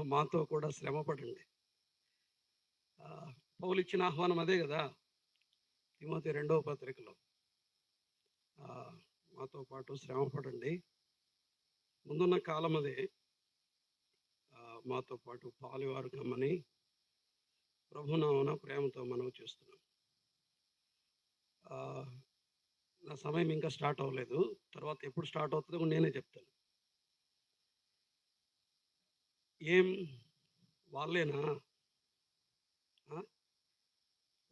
మాతో కూడా శ్రమ పడండి పౌలు ఇచ్చిన ఆహ్వానం అదే కదా తిమోతి రెండవ పత్రికలో. మాతో పాటు శ్రమ పడండి ముందున్న కాలం అదే. మాతో పాటు పాలువారు కమ్మని ప్రభునామన ప్రేమతో మనం చేస్తున్నాం. నా సమయం ఇంకా స్టార్ట్ అవ్వలేదు. తర్వాత ఎప్పుడు స్టార్ట్ అవుతుందో నేనే చెప్తాను. ఏం? వాళ్ళేనా? ఆ?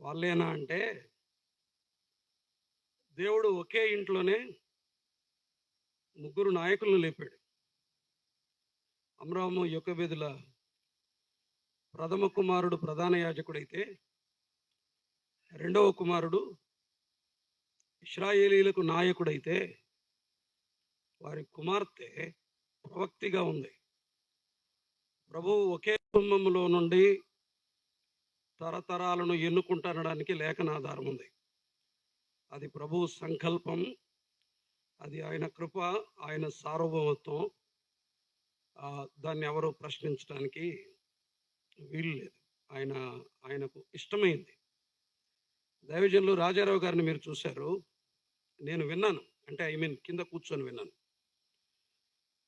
వాళ్ళేనా అంటే దేవుడు ఒకే ఇంట్లోనే ముగ్గురు నాయకులను లేపాడు. అమరాము యొక్కబెదుల ప్రథమ కుమారుడు ప్రధాన యాజకుడైతే రెండవ కుమారుడు ఇస్రాయేలీలకు నాయకుడైతే వారి కుమార్తె ప్రవక్తిగా ఉంది. ప్రభు ఒకే కుటుంబంలో నుండి తరతరాలను ఎన్నుకుంటానడానికి లేఖనాధారం ఉంది. అది ప్రభు సంకల్పం అది ఆయన కృప ఆయన సార్వభౌమత్వం. దాన్ని ఎవరు ప్రశ్నించడానికి వీలు లేదు. ఆయన ఆయనకు ఇష్టమైంది. దైవజనులు రాజారావు గారిని మీరు చూశారు. నేను విన్నాను. అంటే ఐ మీన్ కింద కూర్చొని విన్నాను.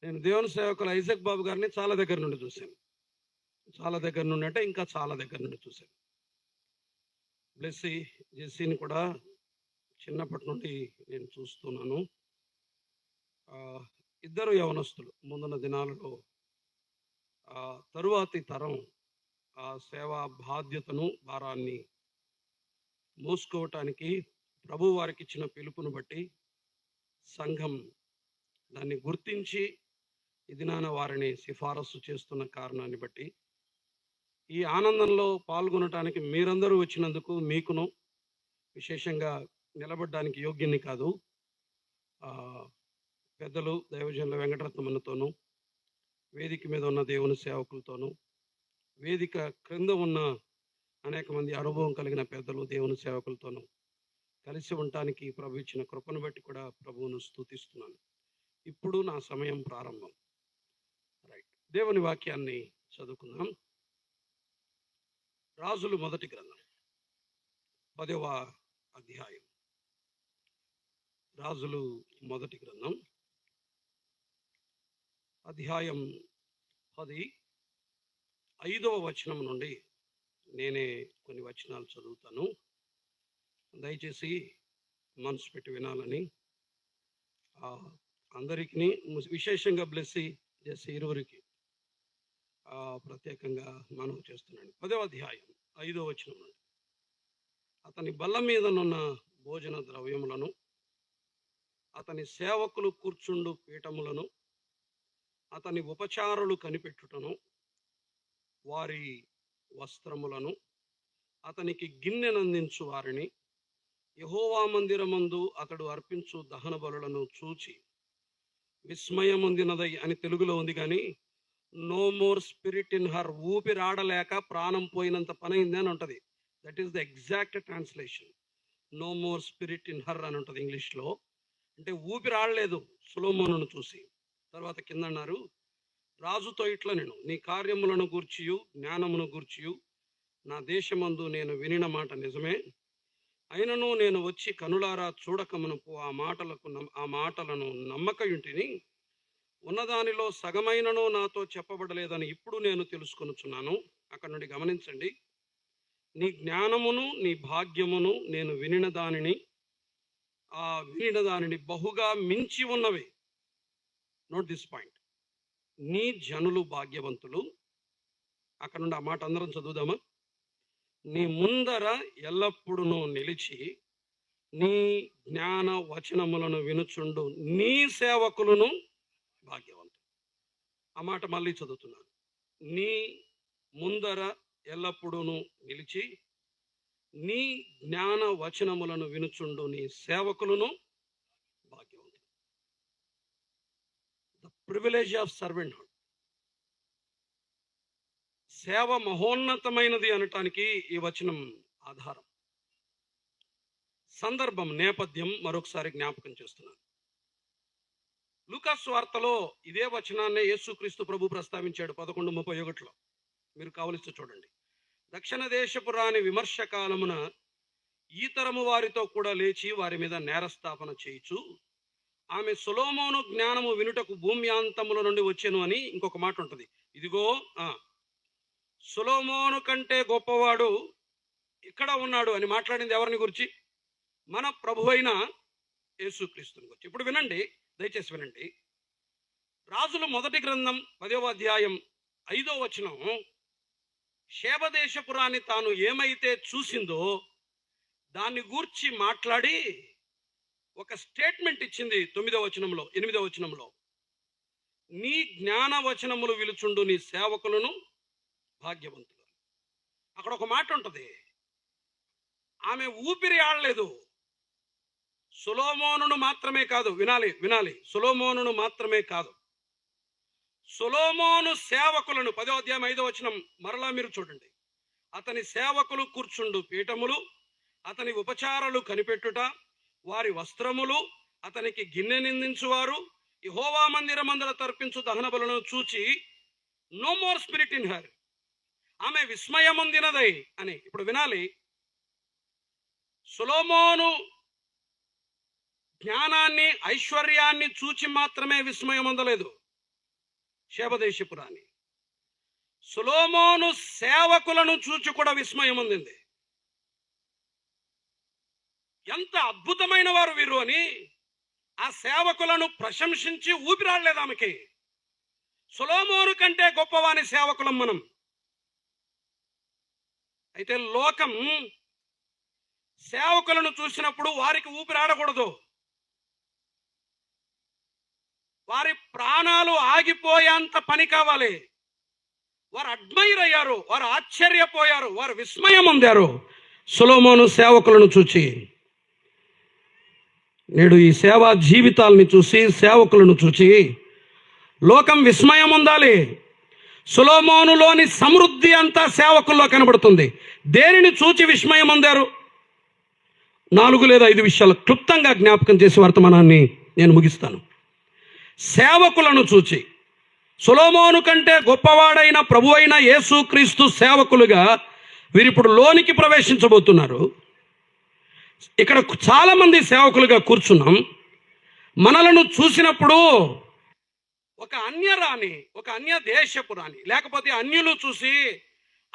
నేను దేవుని సేవకులు ఐజక్ బాబు గారిని చాలా దగ్గర నుండి చూశాను. చాలా దగ్గర నుండి అంటే ఇంకా చాలా దగ్గర నుండి చూశాను. బ్లెస్సీ జెస్సీని కూడా చిన్నప్పటి నుండి నేను చూస్తున్నాను. ఇద్దరు యవనస్తులు ముందున్న దినాలలో తరువాతి తరం ఆ సేవా బాధ్యతను భారాన్ని మోసుకోవటానికి ప్రభు వారికి ఇచ్చిన పిలుపును బట్టి సంఘం దాన్ని గుర్తించి ఇది నాన్న వారిని సిఫారసు చేస్తున్న కారణాన్ని బట్టి ఈ ఆనందంలో పాల్గొనటానికి మీరందరూ వచ్చినందుకు మీకును విశేషంగా నిలబడడానికి యోగ్యుని కాదు పెద్దలు దైవజనుల వెంకటరత్నమన్నతోనూ వేదిక మీద ఉన్న దేవుని సేవకులతోనూ వేదిక క్రింద ఉన్న అనేక మంది అనుభవం కలిగిన పెద్దలు దేవుని సేవకులతోనూ కలిసి ఉండటానికి ప్రభు ఇచ్చిన కృపను బట్టి కూడా ప్రభువును స్తుతిస్తున్నాను. ఇప్పుడు నా సమయం ప్రారంభం. దేవుని వాక్యాన్ని చదువుకుందాం. రాజులు మొదటి గ్రంథం పదవ అధ్యాయం. రాజులు మొదటి గ్రంథం అధ్యాయం పది ఐదవ వచనం నుండి నేనే కొన్ని వచనాలు చదువుతాను. దయచేసి మనసు పెట్టి వినాలని అందరికీ విశేషంగా బ్లెస్సి చేసి ఇరువురికి ప్రత్యేకంగా మనం చేస్తున్నాడు. పదవ అధ్యాయం ఐదవ వచనం నుండి. అతని బల్ల మీదనున్న భోజన ద్రవ్యములను అతని సేవకులు కూర్చుండు పీఠములను అతని ఉపచారులు కనిపెట్టుటను వారి వస్త్రములను అతనికి గిన్నెనందించు వారిని యహోవా మందిరమందు అతడు అర్పించు దహన బలులను చూచి విస్మయముందినదై అని తెలుగులో ఉంది కానీ no more spirit in her ఊపిరాడలేక ప్రాణం పోయినంత పనైంది అని ఉంటుంది. That is the exact translation no more spirit in her అని ఉంటుంది ఇంగ్లీష్లో. అంటే ఊపిరాడలేదు సులోమోను చూసి. తర్వాత కింద అన్నారు రాజుతో ఇట్లా నేను నీ కార్యములను గూర్చియు జ్ఞానమును గూర్చియు. నా దేశమందు నేను వినిన మాట నిజమే. అయినను నేను వచ్చి కనులారా చూడకమునుపు ఆ మాటలకు నమ్- ఆ మాటలను నమ్మకయుంటిని. ఉన్నదానిలో సగమైనను నాతో చెప్పబడలేదని ఇప్పుడు నేను తెలుసుకొనుచున్నాను. అక్కడ నుండి గమనించండి. నీ జ్ఞానమును నీ భాగ్యమును నేను వినిన దానిని ఆ వినిన దానిని బహుగా మించి ఉన్నవి. నోట్ దిస్ పాయింట్ నీ జనులు భాగ్యవంతులు. అక్కడ నుండి ఆ మాట అందరం చదువుదామా? నీ ముందర ఎల్లప్పుడూ నిలిచి నీ జ్ఞాన వచనములను వినుచుండు నీ సేవకులను భాగ్యవంతుడు ఆ మాట మళ్ళీ చదువుతున్నాను. నీ ముందర ఎల్లప్పుడూ నిలిచి నీ జ్ఞాన వచనములను వినుచుండు నీ సేవకులను భాగ్యవంతుడు ద ప్రివిలేజ్ ఆఫ్ సర్వెంట్హుడ్ సేవ మహోన్నతమైనది అనటానికి ఈ వచనం ఆధారం. సందర్భం నేపథ్యం మరొకసారి జ్ఞాపకం చేస్తున్నాను. లూకాస్ వార్తలో ఇదే వచనాన్నే యేసుక్రీస్తు ప్రభు ప్రస్తావించాడు పదకొండు ముప్పై ఒకటిలో. మీరు కావలిస్తూ చూడండి. దక్షిణ దేశపు రాని విమర్శ కాలమున ఈ తరము వారితో కూడా లేచి వారి మీద నేరస్థాపన చేయుచు. ఆమె సులోమోను జ్ఞానము వినుటకు భూమ్యాంతముల నుండి వచ్చాను అని ఇంకొక మాట ఉంటుంది. ఇదిగో సులోమోను కంటే గొప్పవాడు ఇక్కడ ఉన్నాడు అని మాట్లాడింది ఎవరిని గురించి? మన ప్రభు అయిన యేసుక్రీస్తుని గురించి. ఇప్పుడు వినండి. దయచేసి వినండి. రాజుల మొదటి గ్రంథం పదవ అధ్యాయం ఐదో వచనం శేబదేశపురాన్ని తాను ఏమైతే చూసిందో దాన్ని గూర్చి మాట్లాడి ఒక స్టేట్మెంట్ ఇచ్చింది తొమ్మిదవ వచనంలో ఎనిమిదవ వచనంలో. నీ జ్ఞాన వచనములు విలుచుండు నీ సేవకులను భాగ్యవంతులు. అక్కడ ఒక మాట ఉంటుంది. ఆమె ఊపిరి ఆడలేదు సులోమోనును మాత్రమే కాదు వినాలి వినాలి. సులోమోనును మాత్రమే కాదు. సులోమోను సేవకులను పదో అధ్యాయం ఐదో వచనం మరలా మీరు చూడండి. అతని సేవకులు కూర్చుండు పీఠములు అతని ఉపచారాలు కనిపెట్టుట వారి వస్త్రములు అతనికి గిన్నె నిందించువారు ఇహోవా మందిర మందుల తర్పించు దహన బలను చూచి no more spirit in her ఆమె విస్మయముందినదై అని. ఇప్పుడు వినాలి. సులోమోను జ్ఞానాన్ని ఐశ్వర్యాన్ని చూచి మాత్రమే విస్మయం అందలేదు శేబదేశపురాన్ని సులోమోను సేవకులను చూచి కూడా విస్మయం అందింది ఎంత అద్భుతమైన వారు వీరు అని ఆ సేవకులను ప్రశంసించి ఊపిరాడలేదు ఆమెకి. సులోమోను కంటే గొప్పవాని సేవకులం మనం. అయితే లోకం సేవకులను చూసినప్పుడు వారికి ఊపిరాడకూడదు. వారి ప్రాణాలు ఆగిపోయేంత పని కావాలి. వారు అడ్మైర్ అయ్యారు వారు ఆశ్చర్యపోయారు వారు విస్మయం పొందారు. సులోమోను సేవకులను చూచి నేడు ఈ సేవా జీవితాలని చూసి సేవకులను చూచి లోకం విస్మయం ఉండాలి. సులోమోనులోని సమృద్ధి అంతా సేవకుల్లో కనబడుతుంది. దేనిని చూచి విస్మయం అందారు నాలుగు లేదా ఐదు విషయాలు క్లుప్తంగా జ్ఞాపకం చేసి వర్తమానాన్ని నేను ముగిస్తాను. సేవకులను చూచి సులోమోను కంటే గొప్పవాడైన ప్రభు అయిన యేసుక్రీస్తు సేవకులుగా వీరిప్పుడు లోనికి ప్రవేశించబోతున్నారు. ఇక్కడ చాలామంది సేవకులుగా కూర్చున్నాం. మనలను చూసినప్పుడు ఒక అన్య రాణి ఒక అన్య దేశపు రాణి లేకపోతే అన్యులు చూసి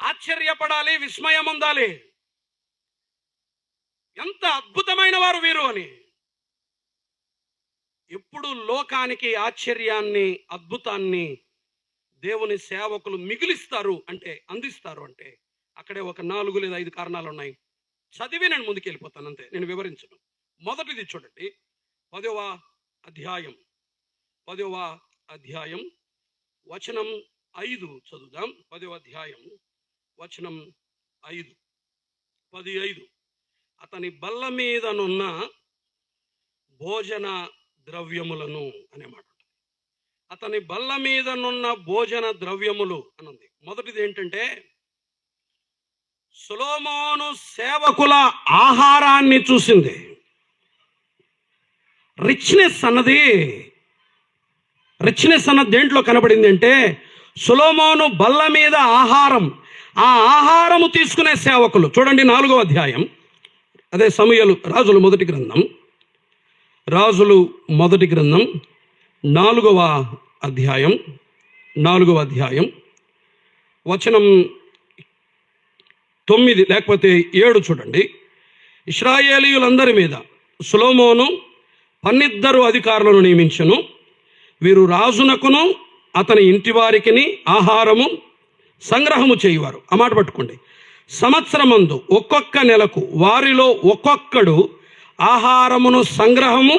ఆశ్చర్యపడాలి విస్మయం ఉండాలి ఎంత అద్భుతమైన వారు వీరు అని. ఎప్పుడు లోకానికి ఆశ్చర్యాన్ని అద్భుతాన్ని దేవుని సేవకులు మిగిలిస్తారు అంటే అందిస్తారు అంటే అక్కడే ఒక నాలుగు లేదా ఐదు కారణాలు ఉన్నాయి. చదివి నేను ముందుకెళ్ళిపోతాను అంతే. నేను వివరించను. మొదటిది చూడండి. పదవ అధ్యాయం. పదవ అధ్యాయం. వచనం ఐదు చదువుదాం. పదవ అధ్యాయం. వచనం ఐదు. పది ఐదు. అతని బల్ల మీదనున్న భోజన ద్రవ్యములను అనే మాట అతని బల్ల మీదనున్న భోజన ద్రవ్యములు అనుంది. మొదటిది ఏంటంటే సులోమోను సేవకుల ఆహారాన్ని చూసింది. రిచ్నెస్ అన్నది రిచ్నెస్ అన్నది దేంట్లో కనబడింది అంటే సులోమోను బల్ల మీద ఆహారం ఆ ఆహారము తీసుకునే సేవకులు. చూడండి నాలుగో అధ్యాయం. అదే సమయలు రాజుల మొదటి గ్రంథం. రాజులు మొదటి గ్రంథం నాలుగవ అధ్యాయం నాలుగవ అధ్యాయం. వచనం తొమ్మిది లేకపోతే ఏడు చూడండి. ఇస్రాయేలీయులందరి మీద సులోమోను పన్నిద్దరు అధికారులను నియమించను. వీరు రాజునకును అతని ఇంటి వారికి ఆహారము సంగ్రహము చేయువారు. ఆ మాట పట్టుకోండి. సంవత్సరమందు ఒక్కొక్క నెలకు వారిలో ఒక్కొక్కడు ఆహారమును సంగ్రహము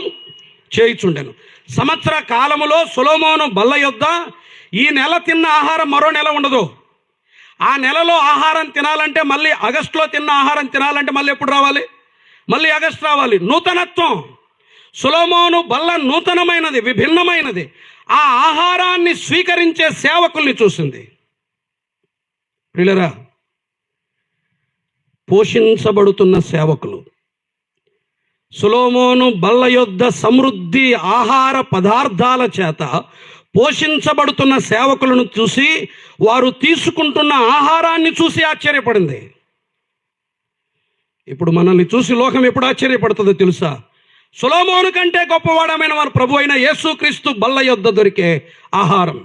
చేయుచుండెను. సంవత్సర కాలములో సులోమోను బల్ల యొద్ద ఈ నెల తిన్న ఆహారం మరో నెల ఉండదు. ఆ నెలలో ఆహారం తినాలంటే మళ్ళీ ఆగస్టులో తిన్న ఆహారం తినాలంటే మళ్ళీ ఎప్పుడు రావాలి? మళ్ళీ ఆగస్టు రావాలి. నూతనత్వం. సులోమోను బల్ల నూతనమైనది విభిన్నమైనది. ఆ ఆహారాన్ని స్వీకరించే సేవకుల్ని చూసింది. ప్రియులరా పోషించబడుతున్న సేవకులు సులోమోను బల్ల యొద్ద సమృద్ధి ఆహార పదార్థాల చేత పోషించబడుతున్న సేవకులను చూసి వారు తీసుకుంటున్న ఆహారాన్ని చూసి ఆశ్చర్యపడింది. ఇప్పుడు మనల్ని చూసి లోకం ఎప్పుడు ఆశ్చర్యపడుతుందో తెలుసా? సులోమోను కంటే గొప్పవాడమైన వారు ప్రభు అయిన యేసుక్రీస్తు బల్ల యొద్ద దొరికే ఆహారం.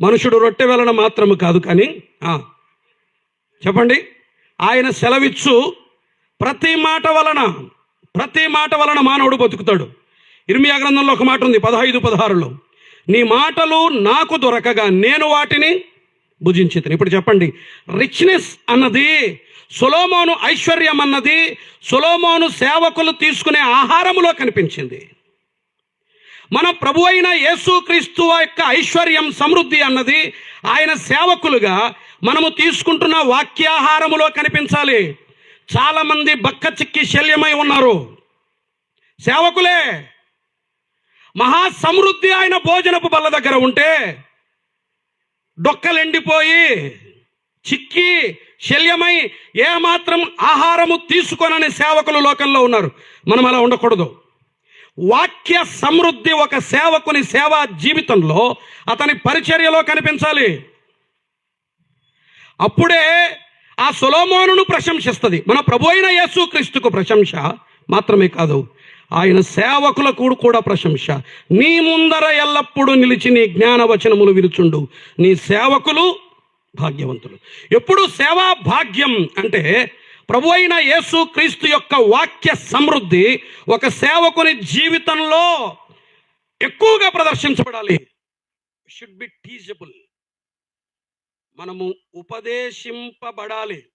మనుషుడు రొట్టె వెళ్ళడం మాత్రము కాదు కానీ చెప్పండి. ఆయన సెలవిచ్చు ప్రతి మాట వలన ప్రతి మాట వలన మానవుడు బతుకుతాడు. ఇర్మియా గ్రంథంలో ఒక మాట ఉంది పదహైదు పదహారులో. నీ మాటలు నాకు దొరకగా నేను వాటిని భుజించితిని. ఇప్పుడు చెప్పండి రిచ్నెస్ అన్నది సులోమోను ఐశ్వర్యం అన్నది సులోమోను సేవకులు తీసుకునే ఆహారములో కనిపించింది. మన ప్రభు అయిన యేసుక్రీస్తు యొక్క ఐశ్వర్యం సమృద్ధి అన్నది ఆయన సేవకులుగా మనము తీసుకుంటున్న వాక్యాహారములో కనిపించాలి. చాలామంది బక్క చిక్కి శల్యమై ఉన్నారు. సేవకులే మహా సమృద్ధి ఆయన భోజనపు బల్ల దగ్గర ఉంటే డొక్కలెండిపోయి చిక్కి శల్యమై ఏమాత్రం ఆహారము తీసుకొనని సేవకులు లోకంలో ఉన్నారు. మనం అలా ఉండకూడదు. వాక్య సమృద్ధి ఒక సేవకుని సేవా జీవితంలో అతని పరిచర్యలో కనిపించాలి. అప్పుడే ఆ సొలోమోనును ప్రశంసిస్తుంది. మన ప్రభు అయిన యేసుక్రీస్తుకు ప్రశంస మాత్రమే కాదు ఆయన సేవకులకు కూడా ప్రశంస. నీ ముందర ఎల్లప్పుడూ నిలిచి నీ జ్ఞానవచనములు విరుచుండు. నీ సేవకులు భాగ్యవంతులు. ఎప్పుడు సేవా భాగ్యం అంటే ప్రభు అయిన యేసు క్రీస్తు యొక్క వాక్య సమృద్ధి ఒక సేవకుని జీవితంలో ఎక్కువగా ప్రదర్శించబడాలి. షుడ్ బి టీజబుల్ మనము ఉపదేశింపబడాలి.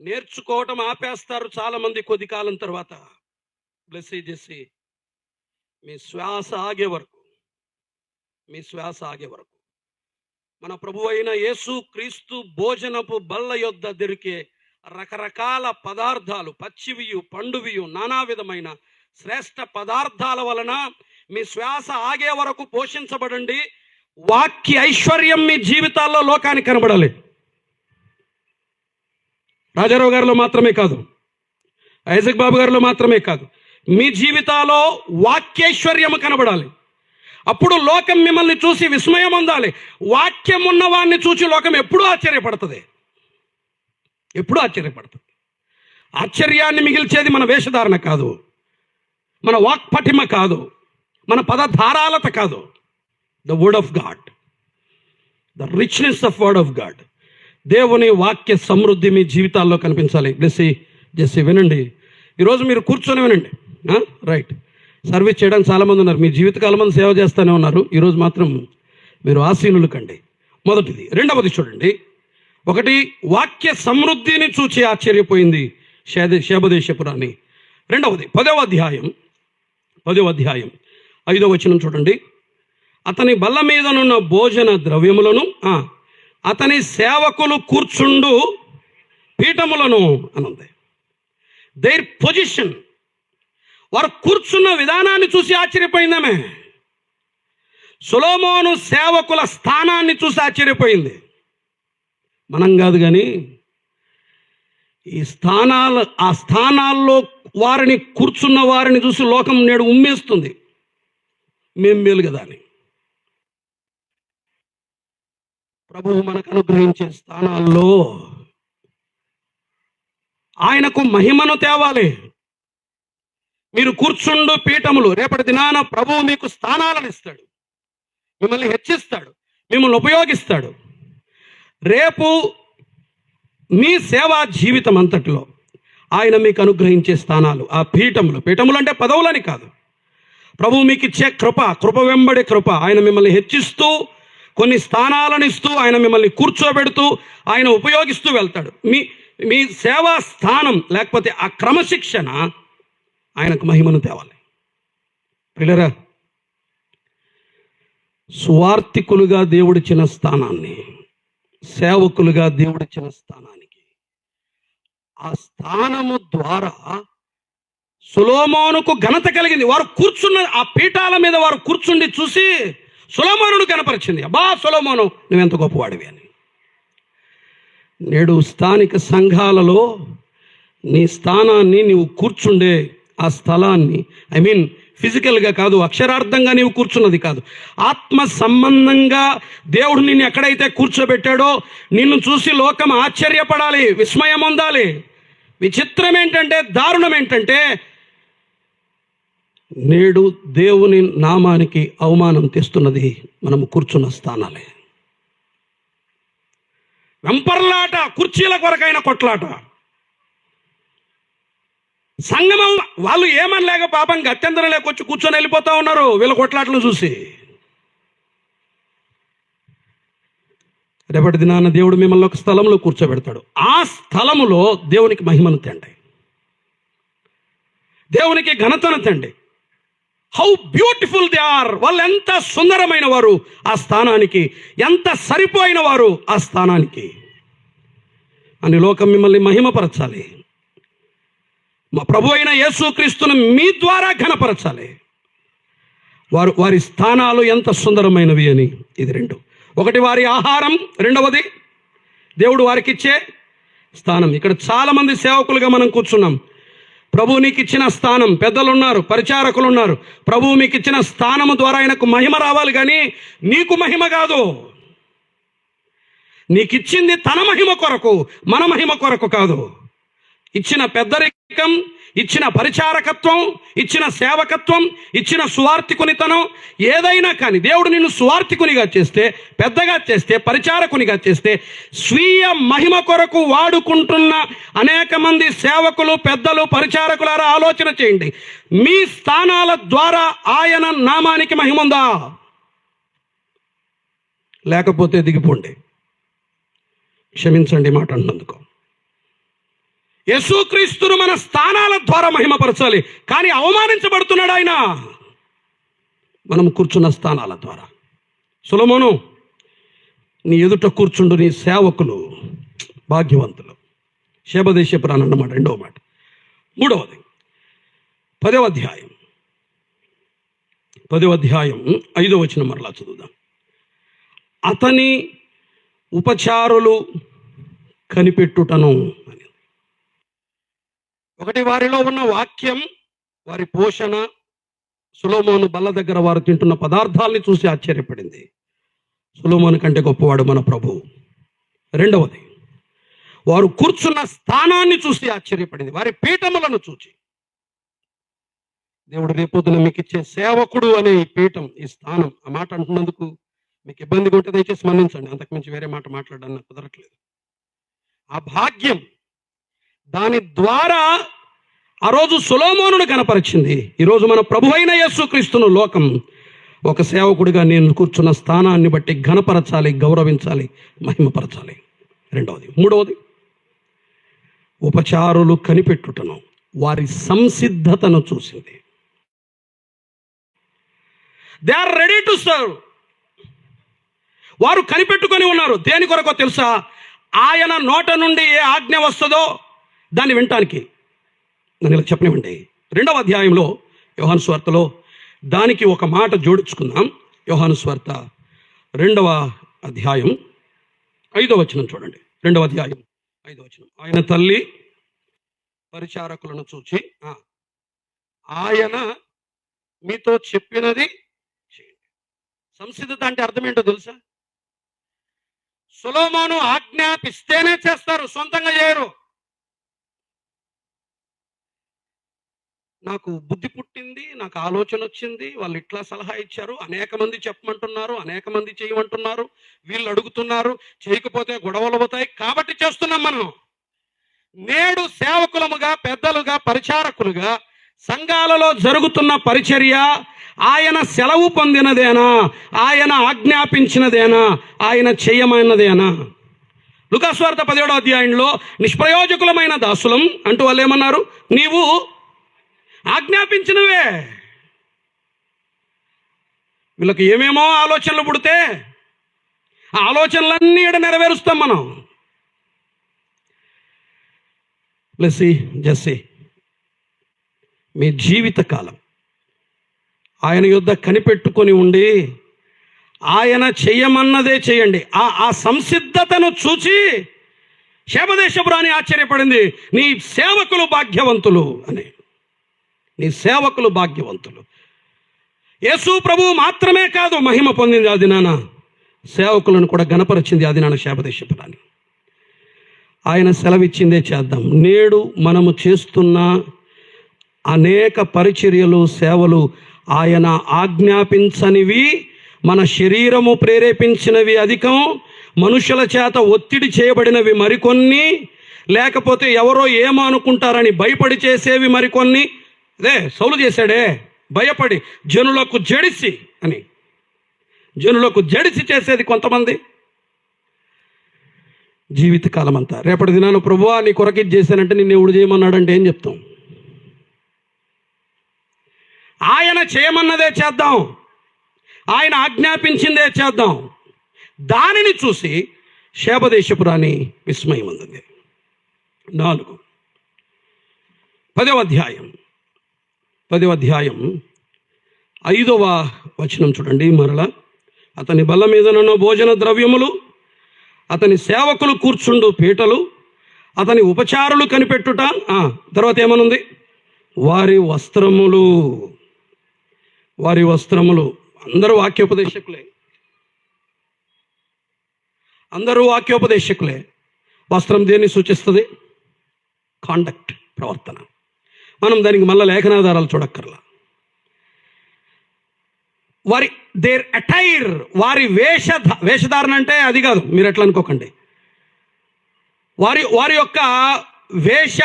నేర్చుకోవటం ఆపేస్తారు చాలామంది కొద్ది కాలం తర్వాత. బ్లెస్ చేసి మీ శ్వాస ఆగే వరకు. మీ శ్వాస ఆగే వరకు. మన ప్రభు అయిన యేసు క్రీస్తు భోజనపు బల్ల యొద్ద దొరికే రకరకాల పదార్థాలు పచ్చివియు పండువియు నానా విధమైన శ్రేష్ట పదార్థాల వలన మీ శ్వాస ఆగే వరకు పోషించబడండి. వాక్య ఐశ్వర్యం మీ జీవితాల్లో లోకానికి కనబడాలి. రాజారావు గారిలో మాత్రమే కాదు. ఐజక్ బాబు గారిలో మాత్రమే కాదు. మీ జీవితాల్లో వాక్యైశ్వర్యము కనబడాలి. అప్పుడు లోకం మిమ్మల్ని చూసి విస్మయం అందాలి వాక్యం ఉన్నవాడిని చూసి లోకం ఎప్పుడూ ఆశ్చర్యపడుతుంది. ఎప్పుడూ ఆశ్చర్యపడుతుంది. ఆశ్చర్యాన్ని మిగిల్చేది మన వేషధారణ కాదు. మన వాక్పటిమ కాదు. మన పదధారాలత కాదు. The word of God the richness of word of God దేవుని వాక్య సమృద్ధి మీ జీవితాల్లో కనిపించాలి. బ్లెస్సి జెస్సి వినండి. ఈరోజు మీరు కూర్చొని వినండి. రైట్ సర్వీస్ చేయడానికి చాలామంది ఉన్నారు. మీ జీవితకాలం మంది సేవ చేస్తూనే ఉన్నారు. ఈరోజు మాత్రం మీరు ఆసీనులు కండి. మొదటిది. రెండవది చూడండి. ఒకటి వాక్య సమృద్ధిని చూచి ఆశ్చర్యపోయింది శేద శేబదేశపురాన్ని రెండవది పదవ అధ్యాయం. పదవ అధ్యాయం. ఐదవ వచనం చూడండి. అతని బల్ల మీదనున్న భోజన ద్రవ్యములను అతని సేవకులు కూర్చుండు పీఠములను అనుంది. దేర్ పొజిషన్ వారు కూర్చున్న విధానాన్ని చూసి ఆశ్చర్యపోయిందామే. సులోమోను సేవకుల స్థానాన్ని చూసి ఆశ్చర్యపోయింది. మనం కాదు కానీ ఈ స్థానాల ఆ స్థానాల్లో వారిని కూర్చున్న వారిని చూసి లోకం నేడు ఉమ్మేస్తుంది. మేం మేలు కదా అని ప్రభువు మనకు అనుగ్రహించే స్థానాల్లో ఆయనకు మహిమను తేవాలి. మీరు కూర్చుండు పీఠములు రేపటి దినాన ప్రభువు మీకు స్థానాలను ఇస్తాడు. మిమ్మల్ని హెచ్చిస్తాడు మిమ్మల్ని ఉపయోగిస్తాడు. రేపు మీ సేవా జీవితం అంతటిలో ఆయన మీకు అనుగ్రహించే స్థానాలు ఆ పీఠములు. పీఠములు అంటే పదవులని కాదు. ప్రభువు మీకు ఇచ్చే కృప కృప వెంబడి కృప. ఆయన మిమ్మల్ని హెచ్చిస్తూ కొన్ని స్థానాలను ఇస్తూ ఆయన మిమ్మల్ని కూర్చోబెడుతూ ఆయన ఉపయోగిస్తూ వెళ్తాడు. మీ మీ సేవా స్థానం లేకపోతే ఆ క్రమశిక్షణ ఆయనకు మహిమను తేవాలి. పిల్లరా సువార్థికులుగా దేవుడిచ్చిన స్థానాన్ని సేవకులుగా దేవుడిచ్చిన స్థానానికి ఆ స్థానము ద్వారా సులోమోనుకు ఘనత కలిగింది. వారు కూర్చున్న ఆ పీఠాల మీద వారు కూర్చుండి చూసి సులమోనును కనపరిచింది. అబ్బా సులోమోను నువ్వెంత గొప్పవాడివి అని. నేడు స్థానిక సంఘాలలో నీ స్థానాన్ని నీవు కూర్చుండే ఆ స్థలాన్ని ఐ మీన్ ఫిజికల్గా కాదు అక్షరార్థంగా నీవు కూర్చున్నది కాదు. ఆత్మ సంబంధంగా దేవుడు నిన్ను ఎక్కడైతే కూర్చోబెట్టాడో నిన్ను చూసి లోకం ఆశ్చర్యపడాలి విస్మయం పొందాలి. విచిత్రం ఏంటంటే దారుణం ఏంటంటే నేడు దేవుని నామానికి అవమానం తెస్తున్నది మనము కూర్చున్న స్థానాలే. వెంపర్లాట కుర్చీల కొరకైన కొట్లాట. సంగమం వాళ్ళు ఏమనలేక పాపం గత్యంతరం లేకొచ్చి కూర్చొని వెళ్ళిపోతా ఉన్నారు వీళ్ళ కొట్లాటలు చూసి. రేపటి దినాన దేవుడు మిమ్మల్ని ఒక స్థలంలో కూర్చోబెడతాడు. ఆ స్థలములో దేవునికి మహిమను తండి. దేవునికి ఘనతను తండి. హౌ బ్యూటిఫుల్ దే ఆర్ వాళ్ళు ఎంత సుందరమైన వారు ఆ స్థానానికి. ఎంత సరిపోయిన వారు ఆ స్థానానికి. అని లోకం మిమ్మల్ని మహిమపరచాలి. మా ప్రభు అయిన యేసుక్రీస్తును మీ ద్వారా ఘనపరచాలి. వారు వారి స్థానాలు ఎంత సుందరమైనవి అని. ఇది రెండు. ఒకటి వారి ఆహారం రెండవది దేవుడు వారికి ఇచ్చే స్థానం. ఇక్కడ చాలామంది సేవకులుగా మనం కూర్చున్నాం. ప్రభు నీకు ఇచ్చిన స్థానం. పెద్దలున్నారు పరిచారకులు ఉన్నారు ప్రభు మీకు ఇచ్చిన స్థానము ద్వారా ఆయనకు మహిమ రావాలి కానీ నీకు మహిమ కాదు. నీకు ఇచ్చింది తన మహిమ కొరకు మన మహిమ కొరకు కాదు. ఇచ్చిన పెద్దరికం ఇచ్చిన పరిచారకత్వం ఇచ్చిన సేవకత్వం ఇచ్చిన సువార్థికునితనం ఏదైనా కానీ దేవుడు నిన్ను సువార్థికునిగా చేస్తే పెద్దగా చేస్తే పరిచారకునిగా చేస్తే స్వీయ మహిమ కొరకు వాడుకుంటున్న అనేక మంది సేవకులు పెద్దలు పరిచారకులారా ఆలోచన చేయండి. మీ స్థానాల ద్వారా ఆయన నామానికి మహిమ ఉందా లేకపోతే దిగిపోండి. క్షమించండి మాట అన్నందుకు. యేసుక్రీస్తును మన స్థానాల ద్వారా మహిమపరచాలి. కానీ అవమానించబడుతున్నాడు ఆయన. మనం కూర్చున్న స్థానాల ద్వారా. సులమోను నీ ఎదుట కూర్చుండు నీ సేవకులు భాగ్యవంతులు. శేబదేశపురాణం అన్నమాట రెండవ మాట. మూడవది పదవ అధ్యాయం. పదవ అధ్యాయం ఐదవ వచ్చిన మరలా చదువుదాం. అతని ఉపచారులు కనిపెట్టుటను అని. ఒకటి వారిలో ఉన్న వాక్యం వారి పోషణ సులోమోను బల్ల దగ్గర వారు తింటున్న పదార్థాలని చూసి ఆశ్చర్యపడింది. సులోమోను కంటే గొప్పవాడు మన ప్రభు. రెండవది వారు కూర్చున్న స్థానాన్ని చూసి ఆశ్చర్యపడింది. వారి పీఠములను చూచి. దేవుడు రేపొద్దున మీకు ఇచ్చే సేవకుడు అనే ఈ పీఠం ఈ స్థానం ఆ మాట అంటున్నందుకు మీకు ఇబ్బందిగా ఉంటే దయచేసి మన్నించండి. అంతకుమించి వేరే మాట మాట్లాడడానికి కుదరట్లేదు. ఆ భాగ్యం దాని ద్వారా ఆ రోజు సులోమోనును కనపరిచింది. ఈరోజు మన ప్రభు అయిన యేసుక్రీస్తును లోకం. ఒక సేవకుడిగా నేను కూర్చున్న స్థానాన్ని బట్టి ఘనపరచాలి గౌరవించాలి మహిమపరచాలి. రెండవది. మూడవది. ఉపచారులు కనిపెట్టుటను వారి సంసిద్ధతను చూసింది. They are ready to serve వారు కనిపెట్టుకొని ఉన్నారు. దేని కొరకో తెలుసా? ఆయన నోట నుండి ఏ ఆజ్ఞ వస్తుందో దాన్ని వినటానికి నన్ను ఇలా చెప్పనివ్వండి. రెండవ అధ్యాయంలో యోహాను స్వార్తలో దానికి ఒక మాట జోడించుకుందాం. యోహాను స్వార్త రెండవ అధ్యాయం ఐదవ వచనం చూడండి. రెండవ అధ్యాయం ఐదవ వచనం. ఆయన తల్లి పరిచారకులను చూచి ఆయన మీతో చెప్పినది చేయండి. సంసిద్ధత అంటే అర్థం ఏంటో తెలుసా? సులోమాను ఆజ్ఞాపిస్తేనే చేస్తారు సొంతంగా చేయరు. నాకు బుద్ధి పుట్టింది నాకు ఆలోచన వచ్చింది వాళ్ళు ఇట్లా సలహా ఇచ్చారు అనేక మంది చెప్పమంటున్నారు అనేక మంది చేయమంటున్నారు వీళ్ళు అడుగుతున్నారు చేయకపోతే గొడవలు అవుతాయి. కాబట్టి చేస్తున్నాం మనం. నేడు సేవకులముగా పెద్దలుగా పరిచారకులుగా సంఘాలలో జరుగుతున్న పరిచర్య ఆయన సెలవు పొందినదేనా? ఆయన ఆజ్ఞాపించినదేనా? ఆయన చేయమైనదేనా లుకాస్వార్థ పదిహేడో అధ్యాయంలో నిష్ప్రయోజకులమైన దాసులం అంటూ వాళ్ళు ఏమన్నారు? నీవు ఆజ్ఞాపించినవే. వీళ్ళకి ఏమేమో ఆలోచనలు పుడితే ఆ ఆలోచనలన్నీ ఈడ నెరవేరుస్తాం మనం. లెస్సి జస్సి మీ జీవితకాలం ఆయన యుద్ధ కనిపెట్టుకొని ఉండి ఆయన చెయ్యమన్నదే చేయండి. ఆ ఆ సంసిద్ధతను చూచి శేమదేశపురాని ఆశ్చర్యపడింది. నీ సేవకులు భాగ్యవంతులు అని. నీ సేవకులు భాగ్యవంతులు. యేసు ప్రభు మాత్రమే కాదు మహిమ పొందింది ఆ దినాన సేవకులను కూడా గణపరిచింది ఆ దినాన శాపదేశపడాన్ని ఆయన సెలవిచ్చిందే చేద్దాం. నేడు మనము చేస్తున్న అనేక పరిచర్యలు సేవలు ఆయన ఆజ్ఞాపించనివి మన శరీరము ప్రేరేపించినవి అధికం మనుషుల చేత ఒత్తిడి చేయబడినవి మరికొన్ని లేకపోతే ఎవరో ఏమనుకుంటారని భయపడి చేసేవి మరికొన్ని అదే సౌలు చేశాడే? భయపడి జనులకు జడిసి అని. జనులకు జడిసి చేసేది కొంతమంది. జీవితకాలం అంతా రేపటి దినాను ప్రభువా నీ కొరకు చేశానంటే నిన్ను ఎవడు చేయమన్నాడంటే ఏం చెప్తాం? ఆయన చేయమన్నదే చేద్దాం. ఆయన ఆజ్ఞాపించిందే చేద్దాం. దానిని చూసి శేపదేశపురాణి విస్మయం అందింది నాలుగు. పదవ అధ్యాయం. పదవ అధ్యాయం. ఐదవ వచనం చూడండి మరల. అతని బల్ల మీదనున్న భోజన ద్రవ్యములు అతని సేవకులు కూర్చుండు పీటలు అతని ఉపచారులు కనిపెట్టుట తర్వాత ఏమనుంది? వారి వస్త్రములు. వారి వస్త్రములు. అందరూ వాక్యోపదేశకులే. అందరూ వాక్యోపదేశకులే. వస్త్రం దేన్ని సూచిస్తుంది? కాండక్ట్ ప్రవర్తన. మనం దానికి మళ్ళీ లేఖనాధారాలు చూడక్కర్లా. వారి దేర్ అటైర్ వారి వేష వేషధారణ అంటే అది కాదు మీరు ఎట్లా అనుకోకండి. వారి వారి యొక్క వేష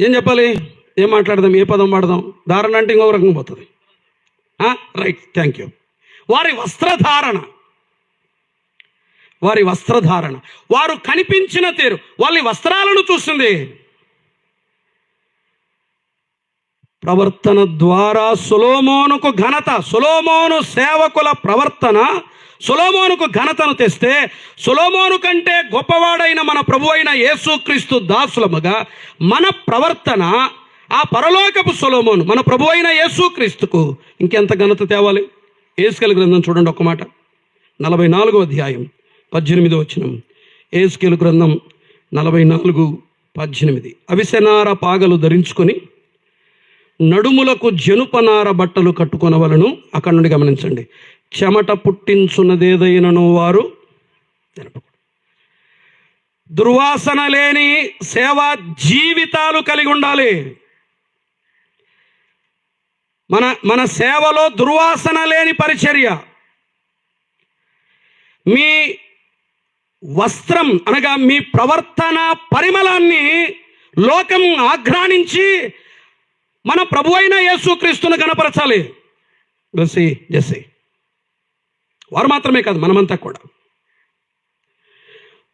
ఏం చెప్పాలి? ఏం మాట్లాడదాం? ఏ పదం వాడదాం? ధారణ అంటే ఇంకో రకం పోతుంది. Right thank you. వారి వస్త్రధారణ. వారి వస్త్రధారణ. వారు కనిపించిన తీరు. వాళ్ళ వస్త్రాలను చూస్తుంది. ప్రవర్తన ద్వారా సులోమోనుకు ఘనత సులోమోను సేవకుల ప్రవర్తన సులోమోనుకు ఘనతను తెస్తే సులోమోను కంటే గొప్పవాడైన మన ప్రభు అయిన యేసుక్రీస్తు దాసులముగా మన ప్రవర్తన ఆ పరలోకపు సులోమోను మన ప్రభు అయిన యేసుక్రీస్తుకు ఇంకెంత ఘనత తేవాలి? ఏసుకల గ్రంథం చూడండి ఒక మాట. నలభై నాలుగో అధ్యాయం పద్దెనిమిదో వచనం. ఏసుకేలు గ్రంథం నలభై నాలుగు పద్దెనిమిది. అవిసెనార పాగలు ధరించుకొని నడుములకు జనుపనార బట్టలు కట్టుకొనవలను. అక్కడ నుండి గమనించండి. చెమట పుట్టించున్నదేదైనను వారు దుర్వాసన లేని సేవా జీవితాలు కలిగి ఉండాలి. మన మన సేవలో దుర్వాసన లేని పరిచర్య. మీ వస్త్రం అనగా మీ ప్రవర్తన పరిమళాన్ని లోకం ఆఘ్రాణించి మన ప్రభు అయిన యేసుక్రీస్తును కనపరచాలి. జసి జసి వారు మాత్రమే కాదు మనమంతా కూడా.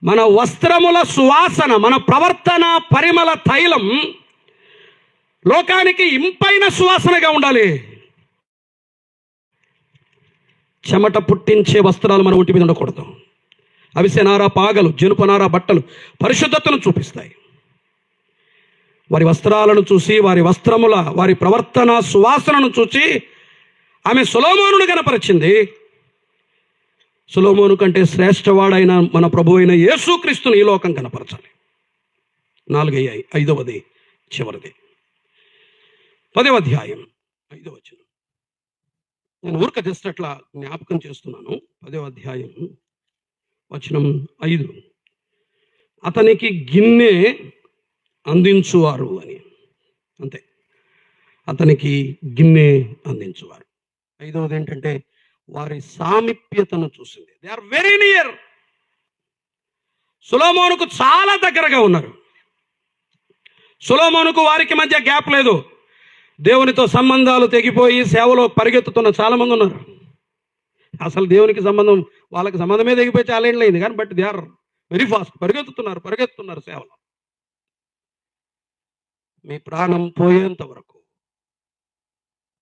మన వస్త్రముల సువాసన మన ప్రవర్తన పరిమళ తైలం లోకానికి ఇంపైన సువాసనగా ఉండాలి. చెమట పుట్టించే వస్త్రాలు మన ఒంటి మీద ఉండకూడదు. అవిసెనార పాగలు జనుపనార బట్టలు పరిశుద్ధతను చూపిస్తాయి. వారి వస్త్రాలను చూసి వారి వస్త్రముల వారి ప్రవర్తన సువాసనను చూసి ఆమె సులోమోనును కనపరిచింది సులోమోను కంటే శ్రేష్టవాడైన మన ప్రభు అయిన యేసుక్రీస్తుని ఈ లోకం కనపరచాలి నాలుగయ్యాయి ఐదవది చివరిది. పదవ అధ్యాయం ఐదవ వచ్చిన నేను ఊరిక జస్ట్ అట్లా జ్ఞాపకం చేస్తున్నాను. పదవ అధ్యాయం వచనం ఐదు. అతనికి గిన్నె అందించువారు అని. అంతే. అతనికి గిన్నె అందించువారు. ఐదవది ఏంటంటే వారి సామీప్యతను చూసింది. దే ఆర్ వెరీ నియర్ సులోమోనుకు చాలా దగ్గరగా ఉన్నారు. సులోమోనుకు వారికి మధ్య గ్యాప్ లేదు. దేవునితో సంబంధాలు తెగిపోయి సేవలో పరిగెత్తుతున్న చాలా మంది ఉన్నారు. అసలు దేవునికి సంబంధం వాళ్ళకి సంబంధమే తెగిపోయి చాలా ఏళ్ళు అయింది. కానీ but they are very fast పరిగెత్తుతున్నారు పరిగెత్తుతున్నారు సేవలో. మీ ప్రాణం పోయేంత వరకు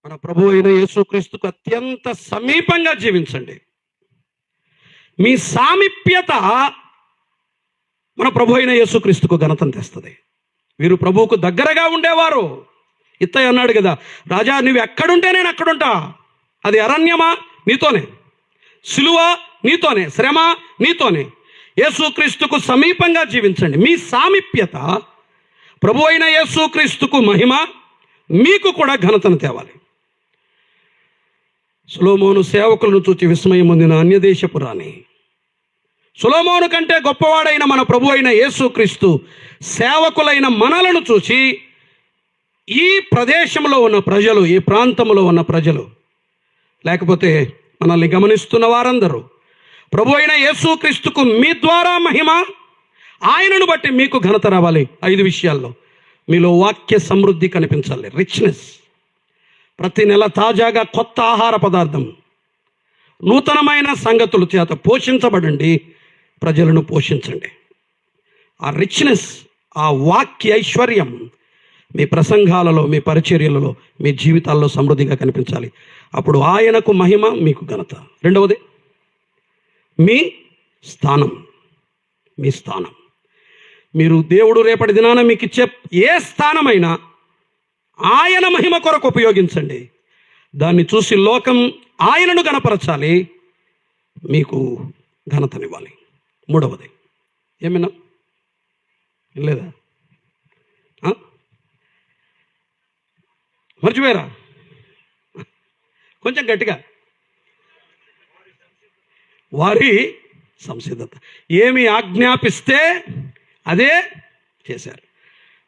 మన ప్రభు అయిన యేసుక్రీస్తుకు అత్యంత సమీపంగా జీవించండి. మీ సామీప్యత మన ప్రభు అయిన యేసుక్రీస్తుకు ఘనతను తెస్తుంది. వీరు ప్రభువుకు దగ్గరగా ఉండేవారు. ఇత్తయ్య అన్నాడు కదా రాజా నువ్వు ఎక్కడుంటే నేను అక్కడుంటా. అది అరణ్యమా? నీతోనే. సిలువ? నీతోనే. శ్రమ? నీతోనే. యేసుక్రీస్తుకు సమీపంగా జీవించండి. మీ సామీప్యత ప్రభు అయిన యేసుక్రీస్తుకు మహిమ మీకు కూడా ఘనతను తేవాలి. సులోమోను సేవకులను చూచి విస్మయం పొందిన అన్యదేశపు రాణి. సులోమోను కంటే గొప్పవాడైన మన ప్రభు అయిన యేసుక్రీస్తు సేవకులైన మనలను చూసి ఈ ప్రదేశంలో ఉన్న ప్రజలు ఈ ప్రాంతంలో ఉన్న ప్రజలు లేకపోతే మనల్ని గమనిస్తున్న వారందరూ ప్రభు అయిన యేసుక్రీస్తుకు మీ ద్వారా మహిమ ఆయనను బట్టి మీకు ఘనత రావాలి ఐదు విషయాల్లో. మీలో వాక్య సమృద్ధి కనిపించాలి. రిచ్నెస్ ప్రతి నెల తాజాగా కొత్త ఆహార పదార్థం. నూతనమైన సంగతుల చేత పోషించబడండి. ప్రజలను పోషించండి. ఆ రిచ్నెస్ ఆ వాక్య ఐశ్వర్యం మీ ప్రసంగాలలో మీ పరిచర్యలలో మీ జీవితాల్లో సమృద్ధిగా కనిపించాలి. అప్పుడు ఆయనకు మహిమ మీకు ఘనత. రెండవది మీ స్థానం. మీ స్థానం. మీరు దేవుడు రేపటి దినాన మీకు ఇచ్చే ఏ స్థానమైనా ఆయన మహిమ కొరకు ఉపయోగించండి. దాన్ని చూసి లోకం ఆయనను గణపరచాలి. మీకు ఘనతనివ్వాలి. మూడవది. ఏమైనా లేదా? మర్చిపోయారా? కొంచెం గట్టిగా. వారి సంసిద్ధత. ఏమి ఆజ్ఞాపిస్తే అదే చేశారు.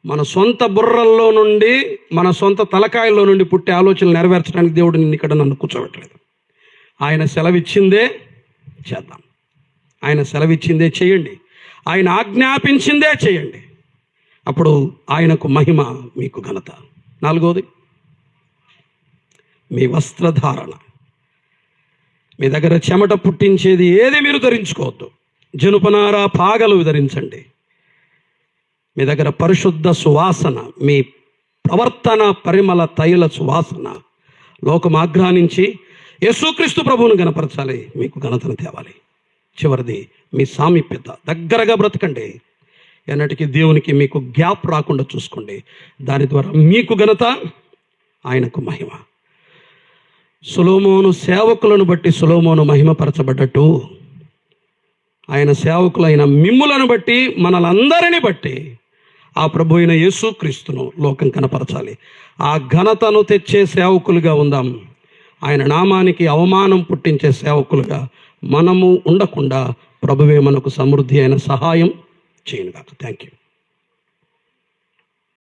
మన సొంత బుర్రల్లో నుండి మన సొంత తలకాయల్లో నుండి పుట్టే ఆలోచనలు నెరవేర్చడానికి దేవుడు నిన్ను ఇక్కడ నన్ను కూర్చోబెట్టలేదు. ఆయన సెలవిచ్చిందే చేద్దాం. ఆయన సెలవిచ్చిందే చేయండి. ఆయన ఆజ్ఞాపించిందే చేయండి. అప్పుడు ఆయనకు మహిమ మీకు ఘనత. నాలుగోది మీ వస్త్రధారణ. మీ దగ్గర చెమట పుట్టించేది ఏది మీరు ధరించుకోవద్దు. జనుపనార పాగలు ధరించండి మీ దగ్గర పరిశుద్ధ సువాసన మీ ప్రవర్తన పరిమళ తైల సువాసన. లోకం ఆగ్రహించి యేసుక్రీస్తు ప్రభువును గనపరచాలి. మీకు ఘనతను తేవాలి. చివరిది మీ సామీప్యత. దగ్గరగా బ్రతకండి. ఎన్నటికీ దేవునికి మీకు గ్యాప్ రాకుండా చూసుకోండి. దాని ద్వారా మీకు ఘనత ఆయనకు మహిమ. సులోమోను సేవకులను బట్టి సులోమోను మహిమపరచబడ్డట్టు. ఆయన సేవకులైన మిమ్ములను బట్టి మనలందరిని బట్టి ఆ ప్రభు అయిన యేసుక్రీస్తును లోకం కనపరచాలి. ఆ ఘనతను తెచ్చే సేవకులుగా ఉందాం. ఆయన నామానికి అవమానం పుట్టించే సేవకులుగా మనము ఉండకుండా ప్రభువే మనకు సమృద్ధి అయిన సహాయం చేయనుగాక. Thank you